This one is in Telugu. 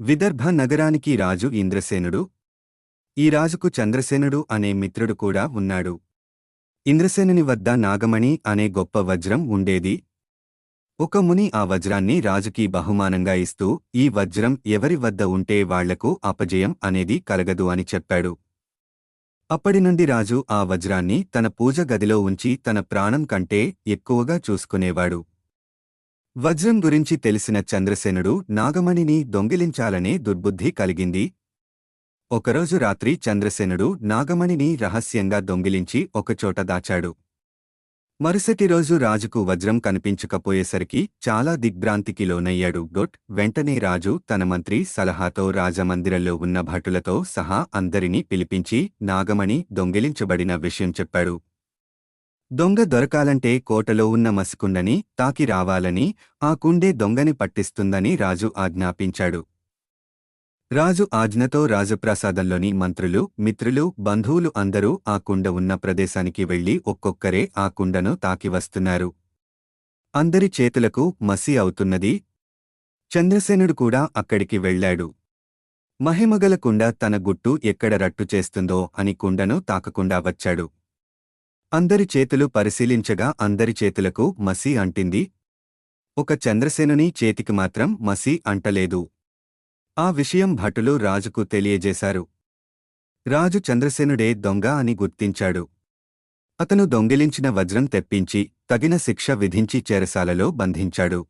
విదర్భ నగరానికి రాజు ఇంద్రసేనుడు. ఈ రాజుకు చంద్రసేనుడు అనే మిత్రుడు కూడా ఉన్నాడు. ఇంద్రసేనుని వద్ద నాగమణి అనే గొప్ప వజ్రం ఉండేది. ఒక ముని ఆ వజ్రాన్ని రాజుకి బహుమానంగా ఇస్తూ ఈ వజ్రం ఎవరి వద్ద ఉంటే వాళ్ళకు అపజయం అనేది కలగదు అని చెప్పాడు. అప్పటినుండి రాజు ఆ వజ్రాన్ని తన పూజ గదిలో ఉంచి తన ప్రాణం కంటే ఎక్కువగా చూసుకునేవాడు. వజ్రం గురించి తెలిసిన చంద్రసేనుడు నాగమణిని దొంగిలించాలనే దుర్బుద్ధి కలిగింది. ఒకరోజు రాత్రి చంద్రసేనుడు నాగమణిని రహస్యంగా దొంగిలించి ఒకచోట దాచాడు. మరుసటి రోజు రాజుకు వజ్రం కనిపించకపోయేసరికి చాలా దిగ్భ్రాంతికి లోనయ్యాడు. డొట్ వెంటనే రాజు తన మంత్రి సలహాతో రాజమందిరంలో ఉన్న భటులతో సహా అందరినీ పిలిపించి నాగమణి దొంగిలించబడిన విషయం చెప్పాడు. దొంగ దొరకాలంటే కోటలో ఉన్న మసికుండని తాకి రావాలని ఆ కుండే దొంగని పట్టిస్తుందని రాజు ఆజ్ఞాపించాడు. రాజు ఆజ్ఞతో రాజప్రాసాదంలోని మంత్రులు మిత్రులు బంధువులు అందరూ ఆ కుండ ఉన్న ప్రదేశానికి వెళ్ళి ఒక్కొక్కరే ఆ కుండను తాకి వస్తున్నారు. అందరి చేతులకు మసి అవుతున్నది. చంద్రసేనుడు కూడా అక్కడికి వెళ్ళాడు. మహిమగల కుండ తన గుట్టు ఎక్కడ రట్టు చేస్తుందో అని కుండను తాకకుండా వచ్చాడు. అందరి చేతులు పరిశీలించగా అందరి చేతులకు మసి అంటింది. ఒక చంద్రసేనుని చేతికి మాత్రం మసి అంటలేదు. ఆ విషయం భటులు రాజుకు తెలియజేశారు. రాజు చంద్రసేనుడే దొంగ అని గుర్తించాడు. అతను దొంగిలించిన వజ్రం తెప్పించి తగిన శిక్ష విధించి చెరసాలలో బంధించాడు.